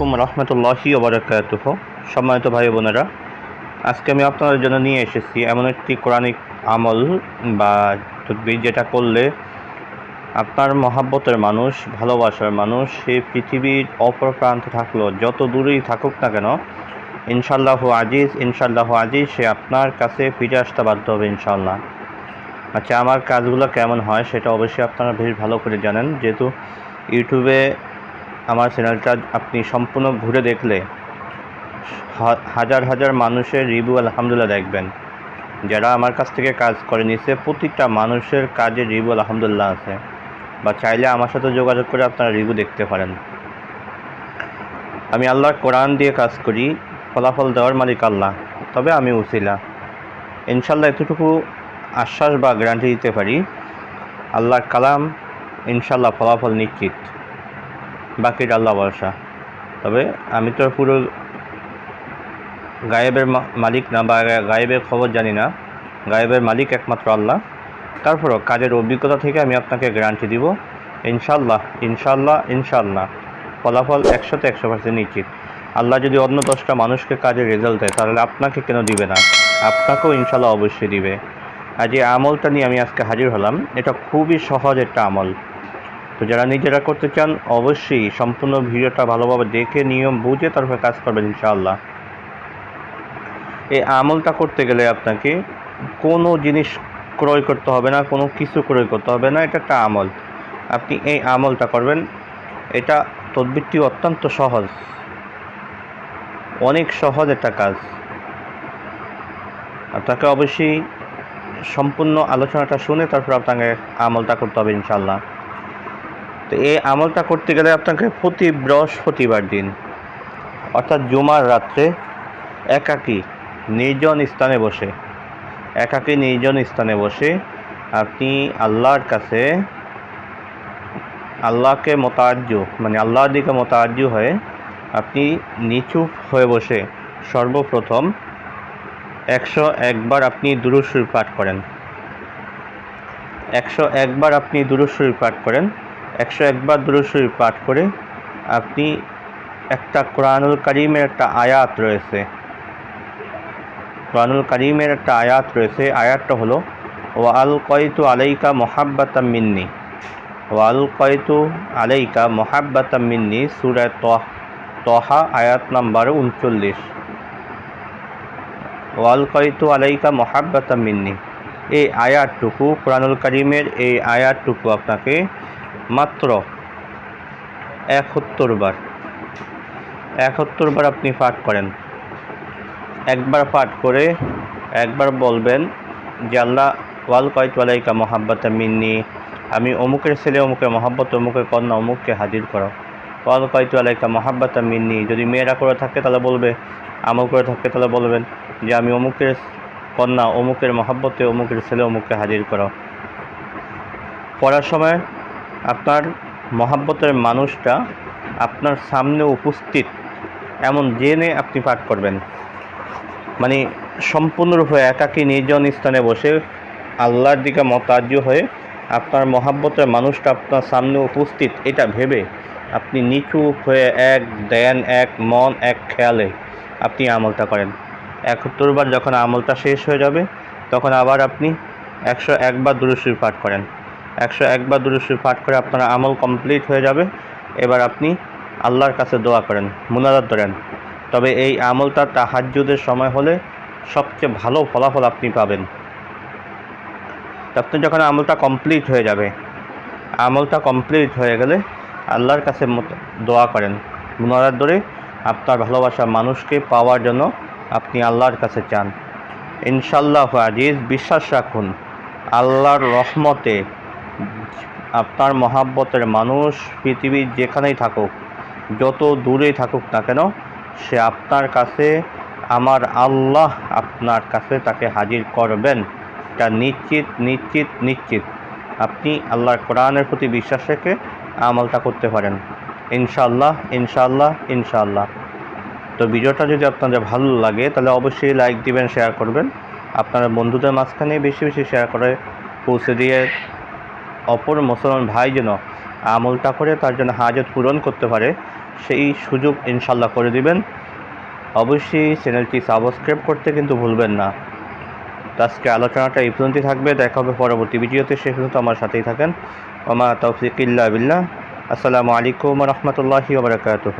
আলাইকুম রহমতুল্লাহি ওবরাকাতুহ সম্মানিত ভাই বোনেরা, আজকে আমি আপনাদের জন্য নিয়ে এসেছি এমন একটি কোরআনিক আমল বা তদবির যেটা করলে আপনার মহাব্বতের মানুষ, ভালোবাসার মানুষ, সে পৃথিবীর অপর প্রান্তে থাকল, যত দূরেই থাকুক না কেন ইনশাল্লাহ আজিজ ইনশাল্লাহ আজিজ, সে আপনার কাছে ফিরে আসতে বাধ্য হবে ইনশাল্লাহ আচ্ছা আমার কাজগুলো কেমন হয় সেটা অবশ্যই আপনারা বেশ ভালো করে জানেন, যেহেতু ইউটিউবে আমার চ্যানেলটা আপনি সম্পূর্ণ ঘুরে দেখলে হাজার হাজার মানুষের রিভিউ আলহামদুলিল্লাহ দেখবেন। যারা আমার কাছ থেকে কাজ করে নিছে, প্রতিটা মানুষের কাজে রিভিউ আলহামদুলিল্লাহ আছে। বা চাইলে আমার সাথে যোগাযোগ করে আপনারা রিভিউ দেখতে পারেন। আমি আল্লাহর কোরআন দিয়ে কাজ করি, ফলাফল দেওয়ার মালিক আল্লাহ, তবে আমি উসিলা। ইনশাল্লাহ এতটুকু আশ্বাস বা গ্যারান্টি দিতে পারি, আল্লাহর কালাম ইনশাল্লাহ ফলাফল নিশ্চিত। বাকিটা আল্লাহ ভরসা। তবে আমি তো পুরো গায়েবের মালিক না বা গায়েবের খবর জানি না। গায়েবের মালিক একমাত্র আল্লাহ। তারপরও কাজের অভিজ্ঞতা থেকে আমি আপনাকে গ্যারান্টি দিব ইনশাল্লাহ ইনশাল্লাহ ইনশাল্লাহ ফলাফল একশোতে একশো পার্সেন্ট নিশ্চিত। আল্লাহ যদি অন্য দশটা মানুষকে কাজের রেজাল্ট দেয়, তাহলে আপনাকে কেন দিবে না? আপনাকেও ইনশাল্লাহ অবশ্যই দিবে। আর যে আমলটা নিয়ে আমি আজকে হাজির হলাম, এটা খুবই সহজ একটা আমল। তো যারা নিজেরা করতে চান, অবশ্যই সম্পূর্ণ ভিডিওটা ভালোভাবে দেখে, নিয়ম বুঝে তারপরে কাজ করবেন ইনশাআল্লাহ। এই আমলটা করতে গেলে আপনাকে কোনো জিনিস ক্রয় করতে হবে না, কোনো কিছু ক্রয় করতে হবে না, এটা একটা আমল। আপনি এই আমলটা করবেন, এটা তদবিরটি অত্যন্ত সহজ। অনেক সহজ একটা কাজ। আপনাকে অবশ্যই সম্পূর্ণ আলোচনাটা শুনে তারপর আপনাকে আমলটা করতে হবে ইনশাল্লাহ তো এই আমলটা করতে গেলে আপনাকে প্রতি বৃহস্পতিবার দিন, অর্থাৎ জুমার রাত্রে একাকী নির্জন স্থানে বসে, একাকী নির্জন স্থানে বসে আপনি আল্লাহর কাছে আল্লাহকে মোতাজ্য মানে আল্লাহর দিকে মোতাজ্য হয়ে আপনি নিচু হয়ে বসে সর্বপ্রথম একশো একবার আপনি দুরুশ্বরী পাঠ করেন। একশো একবার আপনি দুরুশ্বরী পাঠ করেন। একশো একবার দুরুশ্বরী পাঠ করে আপনি একটা কোরআনুল করিমের একটা আয়াত রয়েছে। কোরআনুল করিমের একটা আয়াত রয়েছে। আয়াতটা হলো, ওয়াল কয়তু আলাইকা মোহাব্বাতাম মিন্নি। ওয়াল কয়তু আলাইকা মোহাব্বাতাম মিন্নি সুরায় তহ তহা আয়াত নাম্বার উনচল্লিশ। ওয়াল কয়তু আলাইকা মোহাব্বাতাম মিন্নি। এই আয়াতটুকু, কোরআনুল করিমের এই আয়াতটুকু আপনাকে মাত্র একসত্তর বার। একসত্তর বার আপনি পাঠ করেন। একবার পাঠ করে একবার বলবেন যে, আল্লাহ, ওয়াল কয়তু আলাইকা মোহাব্বত মিন্নি, আমি অমুকের ছেলে, অমুকের মহাব্বত, অমুকের কন্যা, অমুককে হাজির করো। ওয়াল কয়তু আলাইকা মোহাব্বত মিন্নি, যদি মেয়েরা করে থাকে তাহলে বলবে, আমল করে থাকে তাহলে বলবেন যে, আমি অমুকের কন্যা, অমুকের মহাব্বতে, অমুকের ছেলে, অমুককে হাজির করো। পড়ার সময় আপনার মহাব্বতের মানুষটা আপনার সামনে উপস্থিত, এমন জেনে আপনি পাঠ করবেন। মানে সম্পূর্ণরূপে একাকী নির্জন স্থানে বসে আল্লাহর দিকে মতাজ্য হয়ে আপনার মহাব্বতের মানুষটা আপনার সামনে উপস্থিত, এটা ভেবে আপনি নিচু হয়ে এক দেন এক মন, এক খেয়ালে আপনি আমলটা করেন। একত্তরবার যখন আমলটা শেষ হয়ে যাবে, তখন আবার আপনি একশো একবার দুরুশ্বরী পাঠ করেন। একশো একবার দুরুশ্বরী পাঠ করে আপনার আমল কমপ্লিট হয়ে যাবে। এবার আপনি আল্লাহর কাছে দোয়া করেন, মুনাজাত ধরেন। তবে এই আমলটা তাহাজ্জুদের সময় হলে সবচেয়ে ভালো ফলাফল আপনি পাবেন। আপনি যখন আমলটা কমপ্লিট হয়ে যাবে, আমলটা কমপ্লিট হয়ে গেলে আল্লাহর কাছে দোয়া করেন। মুনাজাত ধরে আপনার ভালোবাসা মানুষকে পাওয়ার জন্য আপনি আল্লাহর কাছে চান। ইনশাল্লাহ আজিজ, বিশ্বাস রাখুন, আল্লাহর রহমতে আপনার মহাব্বতের মানুষ পৃথিবীর যেখানেই থাকুক, যত দূরেই থাকুক না কেন, সে আপনার কাছে, আমার আল্লাহ আপনার কাছে তাকে হাজির করবেন। এটা নিশ্চিত নিশ্চিত নিশ্চিত। আপনি আল্লাহর কোরআনের প্রতি বিশ্বাস রেখে আমলটা করতে পারেন। ইনশাল্লাহ ইনশাল্লাহ ইনশাল্লাহ তো ভিডিওটা যদি আপনাদের ভালো লাগে, তাহলে অবশ্যই লাইক দিবেন, শেয়ার করবেন। আপনার বন্ধুদের মাঝখানে বেশি বেশি শেয়ার করে পৌঁছে দিয়ে অপর মুসলমান ভাই যেন আমলটা করে, তার জন্য হাজত পূরণ করতে পারে, সেই সুযোগ ইনশাল্লাহ করে দিবেন। অবশ্যই চ্যানেলটি সাবস্ক্রাইব করতে কিন্তু ভুলবেন না। তো আজকে আলোচনাটা এই পর্যন্তই থাকবে। দেখা হবে পরবর্তী ভিডিওতে। সে পর্যন্ত আমার সাথেই থাকেন। ওমা তৌফিক ইল্লা আসসালামু আলাইকুম রহমতুল্লাহি ওবরাকাতুহ